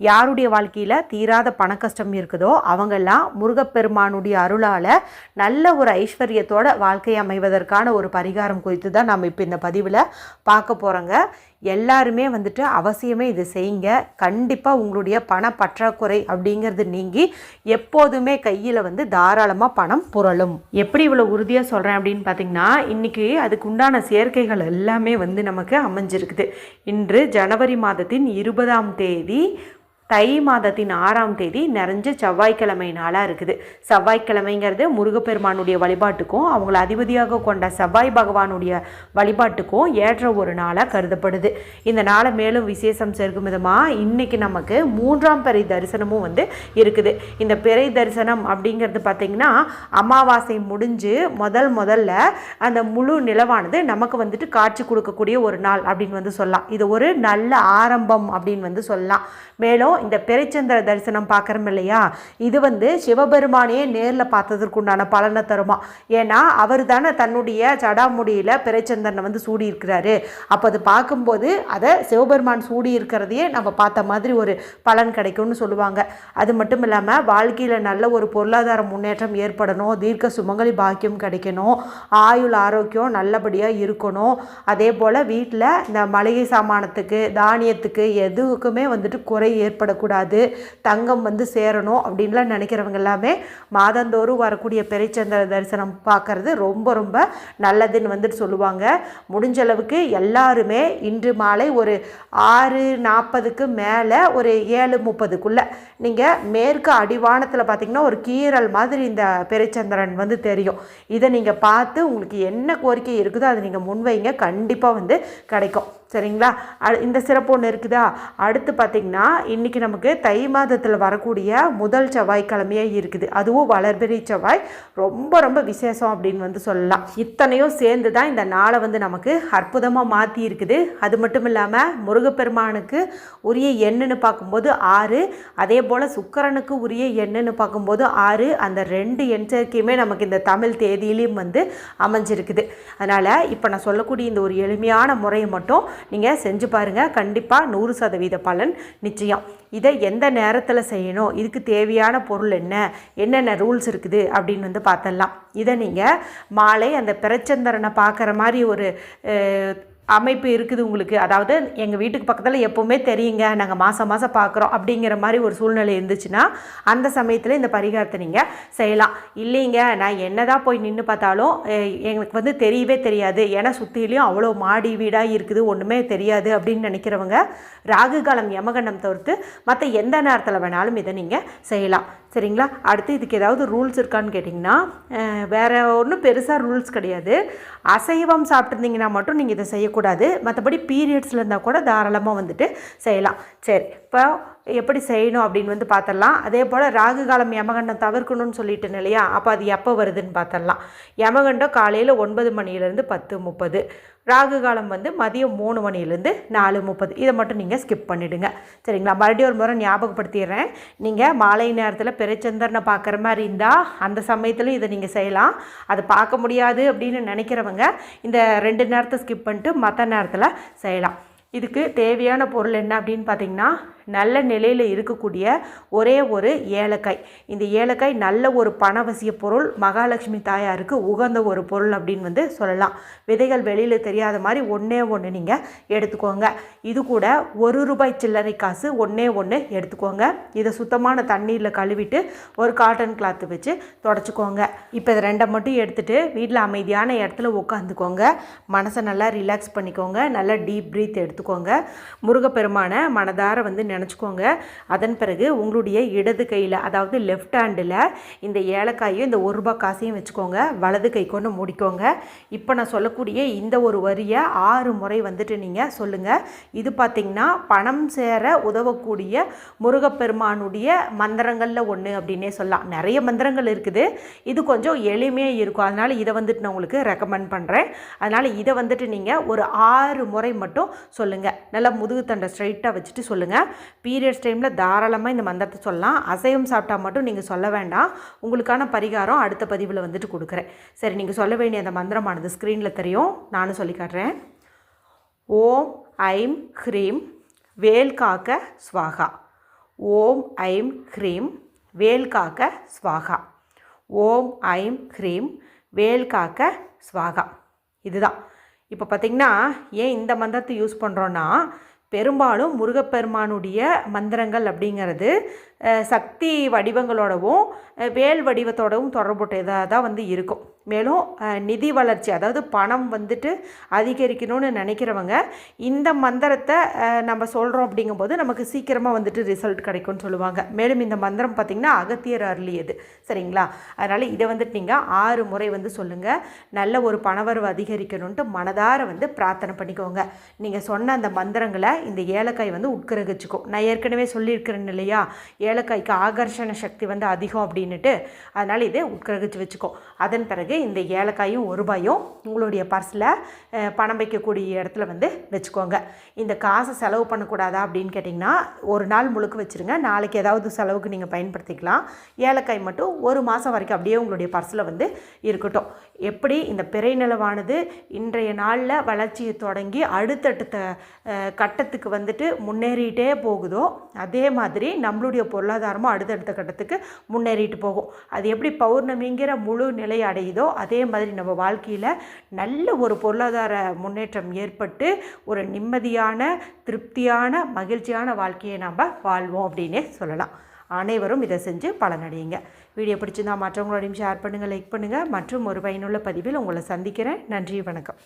யாருடைய வாழ்க்கையில் தீராத பண கஷ்டம் இருக்குதோ அவங்கெல்லாம் முருகப்பெருமானுடைய அருளால் நல்ல ஒரு ஐஸ்வர்யத்தோட வாழ்க்கை அமைவதற்கான ஒரு பரிகாரம் குறித்து தான் நம்ம இப்போ இந்த பதிவில் பார்க்க போகிறோங்க எல்லாருமே வந்துட்டு அவசியமே இது செய்யுங்க. கண்டிப்பாக உங்களுடைய பண பற்றாக்குறை அப்படிங்கிறது நீங்கி எப்போதுமே கையில் வந்து தாராளமாக பணம் புரளும். எப்படி இவ்வளோ உறுதியாக சொல்கிறேன் அப்படின்னு பார்த்தீங்கன்னா இன்றைக்கி அதுக்கு உண்டான சேர்க்கைகள் எல்லாமே வந்து நமக்கு அமைஞ்சிருக்குது. இன்று ஜனவரி மாதத்தின் இருபதாம் தேதி தை மாதத்தின் ஆறாம் தேதி நிறைஞ்ச செவ்வாய்க்கிழமை நாளாக இருக்குது. செவ்வாய்க்கிழமைங்கிறது முருகப்பெருமானுடைய வழிபாட்டுக்கும் அவங்கள அதிபதியாக கொண்ட செவ்வாய் பகவானுடைய வழிபாட்டுக்கும் ஏற்ற ஒரு நாளாக கருதப்படுது. இந்த நாளை மேலும் விசேஷம் சேர்க்கும் விதமாக இன்றைக்கி நமக்கு மூன்றாம் பிறை தரிசனமும் வந்து இருக்குது. இந்த பிறை தரிசனம் அப்படிங்கிறது பார்த்திங்கன்னா அமாவாசை முடிஞ்சு முதல் முதல்ல அந்த முழு நிலவானது நமக்கு வந்துட்டு காட்சி கொடுக்கக்கூடிய ஒரு நாள் அப்படின்னு வந்து சொல்லலாம். இது ஒரு நல்ல ஆரம்பம் அப்படின்னு வந்து சொல்லலாம். மேலும் இந்த பெருச்சந்திர தரிசனம் பார்க்குறோம் இல்லையா? இது வந்து சிவபெருமானையே நேரில் பார்த்ததற்குண்டான பலனை தருமா? ஏன்னா அவர் தானே தன்னுடைய ஜடாமுடியில் பிறைச்சந்திரனை வந்து சூடியிருக்கிறாரு. அப்போ அது பார்க்கும்போது அதை சிவபெருமான் சூடி இருக்கிறதையே நம்ம பார்த்த மாதிரி ஒரு பலன் கிடைக்கும்னு சொல்லுவாங்க. அது மட்டும் இல்லாமல் வாழ்க்கையில் நல்ல ஒரு பொருளாதார முன்னேற்றம் ஏற்படணும் தீர்க்க சுமங்கலி பாக்கியம் கிடைக்கணும் ஆயுள் ஆரோக்கியம் நல்லபடியாக இருக்கணும். அதே போல் வீட்டில் இந்த மளிகை சாமானத்துக்கு தானியத்துக்கு எதுக்குமே வந்துட்டு குறை ஏற்படக்கூடாது தங்கம் வந்து சேரணும் அப்படின்லாம் நினைக்கிறவங்க எல்லாமே மாதந்தோறும் வரக்கூடிய பெருச்சந்திர தரிசனம் பார்க்கறது ரொம்ப ரொம்ப நல்லதுன்னு வந்துட்டு சொல்லுவாங்க. முடிஞ்ச அளவுக்கு எல்லாருமே இன்று மாலை ஒரு ஆறு நாற்பதுக்கு மேலே ஒரு ஏழு முப்பதுக்குள்ளே நீங்கள் மேற்கு அடிவானத்தில் பார்த்தீங்கன்னா ஒரு கீரல் மாதிரி இந்த பெருச்சந்திரன் வந்து தெரியும். இதை நீங்கள் பார்த்து உங்களுக்கு என்ன கோரிக்கை இருக்குதோ அதை நீங்கள் முன்வைங்க. கண்டிப்பாக வந்து கிடைக்கும். சரிங்களா? இந்த சிறப்பு ஒன்று இருக்குதா? அடுத்து பார்த்திங்கன்னா இன்றைக்கி நமக்கு தை மாதத்தில் வரக்கூடிய முதல் செவ்வாய்க்கிழமையே இருக்குது. அதுவும் வளர்பெறி செவ்வாய். ரொம்ப ரொம்ப விசேஷம் அப்படின்னு வந்து சொல்லலாம். இத்தனையும் சேர்ந்து தான் இந்த நாளை வந்து நமக்கு அற்புதமாக மாற்றி இருக்குது. அது மட்டும் இல்லாமல் முருகப்பெருமானுக்கு உரிய எண்ணுன்னு பார்க்கும்போது ஆறு அதே போல் சுக்கரனுக்கு உரிய எண்ணுன்னு பார்க்கும்போது ஆறு அந்த ரெண்டு எண் சேர்க்கையுமே நமக்கு இந்த தமிழ் தேதியிலையும் வந்து அமைஞ்சிருக்குது. அதனால் இப்போ நான் சொல்லக்கூடிய இந்த ஒரு எளிமையான முறையை மட்டும் நீங்கள் செஞ்சு பாருங்கள் கண்டிப்பாக நூறு சதவீத பலன் நிச்சயம். இதை எந்த நேரத்தில் செய்யணும்? இதுக்கு தேவையான பொருள் என்ன? என்னென்ன ரூல்ஸ் இருக்குது? அப்படின்னு வந்து பார்த்துடலாம் இதை நீங்கள் மாலை அந்த பிரச்சந்திரனை பார்க்குற மாதிரி ஒரு அமைப்பு இருக்குது உங்களுக்கு. அதாவது எங்கள் வீட்டுக்கு பக்கத்தில் எப்போவுமே தெரியுங்க நாங்கள் மாதம் மாதம் பார்க்குறோம் அப்படிங்கிற மாதிரி ஒரு சூழ்நிலை இருந்துச்சுன்னா அந்த சமயத்தில் இந்த பரிகாரத்தை நீங்கள் செய்யலாம். இல்லைங்க நான் என்னதான் போய் நின்று பார்த்தாலும் எங்களுக்கு வந்து தெரியவே தெரியாது. ஏன்னா சுற்றிலையும் அவ்வளோ மாடி வீடாக இருக்குது ஒன்றுமே தெரியாது அப்படின்னு நினைக்கிறவங்க ராகு காலம் யமகண்டம் தவிர்த்து மற்ற எந்த நேரத்தில் வேணாலும் இதை நீங்கள் செய்யலாம். சரிங்களா? அடுத்து இதுக்கு ஏதாவது ரூல்ஸ் இருக்கான்னு கேட்டிங்கன்னா வேறு ஒன்றும் பெருசாக ரூல்ஸ் கிடையாது. அசைவம் சாப்பிட்ருந்தீங்கன்னா மட்டும் நீங்கள் இதை செய்யக்கூடாது. மற்றபடி பீரியட்ஸில் இருந்தால் கூட தாராளமாக வந்துட்டு செய்யலாம். சரி இப்போ எப்படி செய்யணும் அப்படின்னு வந்து பார்த்துடலாம். அதே போல் ராகு காலம் யமகண்டம் தவிர்க்கணும்னு சொல்லிட்டேன் இல்லையா? அப்போ அது எப்போ வருதுன்னு பார்த்துடலாம். யமகண்டம் காலையில் ஒன்பது மணிலேருந்து பத்து முப்பது. ராகு காலம் வந்து மதியம் மூணு மணிலேருந்து நாலு முப்பது. இதை மட்டும் நீங்கள் ஸ்கிப் பண்ணிவிடுங்க சரிங்களா? மறுபடியும் ஒரு முறை ஞாபகப்படுத்திடுறேன். நீங்கள் மாலை நேரத்தில் பெருச்சந்திரனை பார்க்குற மாதிரி இருந்தால் அந்த சமயத்தில் இதை நீங்கள் செய்யலாம். அது பார்க்க முடியாது அப்படின்னு நினைக்கிறவங்க இந்த ரெண்டு நேரத்தை ஸ்கிப் பண்ணிட்டு மற்ற நேரத்தில் செய்யலாம். இதுக்கு தேவையான பொருள் என்ன அப்படின்னு பார்த்தீங்கன்னா நல்ல நிலையில் இருக்கக்கூடிய ஒரே ஒரு ஏலக்காய். இந்த ஏலக்காய் நல்ல ஒரு பணவசிய பொருள். மகாலட்சுமி தாயாருக்கு உகந்த ஒரு பொருள் அப்படின்னு வந்து சொல்லலாம். விதைகள் வெளியில் தெரியாத மாதிரி ஒன்றே ஒன்று நீங்கள் எடுத்துக்கோங்க. இது கூட ஒரு ரூபாய் சில்லறை காசு ஒன்றே ஒன்று எடுத்துக்கோங்க. இதை சுத்தமான தண்ணீரில் கழுவிட்டு ஒரு காட்டன் கிளாத்து வச்சு தொடச்சிக்கோங்க. இப்போ இதை ரெண்டை மட்டும் எடுத்துகிட்டு வீட்டில் அமைதியான இடத்துல உட்காந்துக்கோங்க மனசை நல்லா ரிலாக்ஸ் பண்ணிக்கோங்க. நல்லா டீப் ப்ரீத் எடுத்துக்கோங்க. முருகப்பெருமானை மனதார வந்து நினச்சிக்கோங்க. அதன் பிறகு உங்களுடைய இடது கையில் அதாவது லெஃப்ட் ஹேண்டில் இந்த ஏலக்காயும் இந்த ஒரு ரூபாய் காசையும் வச்சுக்கோங்க. வலது கை கொண்டு மூடிக்கோங்க. இப்போ நான் சொல்லக்கூடிய இந்த ஒரு வரியை ஆறு முறை வந்துட்டு நீங்கள் சொல்லுங்கள் இது பார்த்திங்கன்னா பணம் சேர உதவக்கூடிய முருகப்பெருமானுடைய மந்திரங்களில் ஒன்று அப்படின்னே சொல்லலாம். நிறைய மந்திரங்கள் இருக்குது. இது கொஞ்சம் எளிமையாக இருக்கும். அதனால் இதை வந்துட்டு நான் உங்களுக்கு ரெக்கமெண்ட் பண்ணுறேன் அதனால் இதை வந்துட்டு நீங்கள் ஒரு ஆறு முறை மட்டும் சொல்லுங்கள் நல்லா முதுகு தண்டை ஸ்ட்ரைட்டாக வச்சுட்டு சொல்லுங்கள் பீரியட்ஸ் டைமில் தாராளமாக இந்த மந்திரத்தை சொல்லலாம். அசைவம் சாப்பிட்டா மட்டும் நீங்கள் சொல்ல வேண்டாம். உங்களுக்கான பரிகாரம் அடுத்த பதிவில் வந்துட்டு கொடுக்குறேன். சரி நீங்கள் சொல்ல வேண்டிய அந்த மந்திரமானது ஸ்க்ரீனில் தெரியும். நானும் சொல்லி காட்டுறேன். ஓம் ஐம் ஹ்ரீம் வேல் காக்க ஸ்வாகா. ஓம் ஐம் ஹ்ரீம் வேல் காக்க ஸ்வாகா. ஓம் ஐம் ஹ்ரீம் வேல் காக்க ஸ்வாகா. இதுதான். இப்போ பார்த்திங்கன்னா ஏன் இந்த மந்திரத்தை யூஸ் பண்ணுறோன்னா பெரும்பாலும் முருகப்பெருமானுடைய மந்திரங்கள் அப்படிங்கிறது. சக்தி வடிவங்களோடவும் வேல் வடிவத்தோடவும் தொடர்புடையதாக தான் வந்து இருக்கும். மேலும் நிதி வளர்ச்சி அதாவது பணம் வந்துட்டு அதிகரிக்கணும்னு நினைக்கிறவங்க இந்த மந்திரத்தை நம்ம சொல்கிறோம் அப்படிங்கும்போது நமக்கு சீக்கிரமாக வந்துட்டு ரிசல்ட் கிடைக்கும்னு சொல்லுவாங்க. மேலும் இந்த மந்திரம் பார்த்திங்கன்னா அகத்தியர் அருளியது. சரிங்களா? அதனால் இதை வந்துட்டு நீங்கள் ஆறு முறை வந்து சொல்லுங்கள் நல்ல ஒரு பணவரவு அதிகரிக்கணும்ன்ட்டு மனதார வந்து பிரார்த்தனை பண்ணிக்கோங்க. நீங்கள் சொன்ன அந்த மந்திரங்களை இந்த ஏலக்காய் வந்து உட்கிரகிச்சுக்கும். நான் ஏற்கனவே சொல்லியிருக்கிறேன் இல்லையா? ஏலக்காய்க்கு ஆகர்ஷண சக்தி வந்து அதிகம் அப்படின்னுட்டு அதனால் இதை உட்கிரகிச்சு வச்சுக்கோ. அதன் பிறகு இந்த ஏலக்காயும் ஒரு ரூபாயும் உங்களுடைய பர்ஸில் பணம் வைக்கக்கூடிய இடத்துல வந்து வச்சுக்கோங்க. இந்த காசை செலவு பண்ணக்கூடாதா அப்படின்னு கேட்டிங்கன்னா ஒரு நாள் முழுக்க வச்சுருங்க. நாளைக்கு ஏதாவது செலவுக்கு நீங்கள் பயன்படுத்திக்கலாம். ஏலக்காய் மட்டும் ஒரு மாதம் வரைக்கும் அப்படியே உங்களுடைய பர்ஸில் வந்து இருக்கட்டும். எப்படி? இந்த பிறை நிலவானது இன்றைய நாளில் வளர்ச்சியை தொடங்கி அடுத்தடுத்த கட்டத்துக்கு வந்துட்டு முன்னேறிட்டே போகுதோ அதே மாதிரி நம்மளுடைய பொருளாதாரமும் அடுத்தடுத்த கட்டத்துக்கு முன்னேறிட்டு போகும். அது எப்படி பௌர்ணமிங்கிற முழு நிலை அடையுதோ அதே மாதிரி நம்ம வாழ்க்கையில் நல்ல ஒரு பொருளாதார முன்னேற்றம் ஏற்பட்டு ஒரு நிம்மதியான திருப்தியான மகிழ்ச்சியான வாழ்க்கையை நம்ம வாழ்வோம் அப்படின்னே சொல்லலாம். அனைவரும் இதை செஞ்சு பலனடையுங்க. வீடியோ பிடிச்சிருந்தா மற்றவங்களோடையும் ஷேர் பண்ணுங்கள் லைக் பண்ணுங்கள் மற்றும் ஒரு பயனுள்ள பதிவில் உங்களை சந்திக்கிறேன். நன்றி வணக்கம்.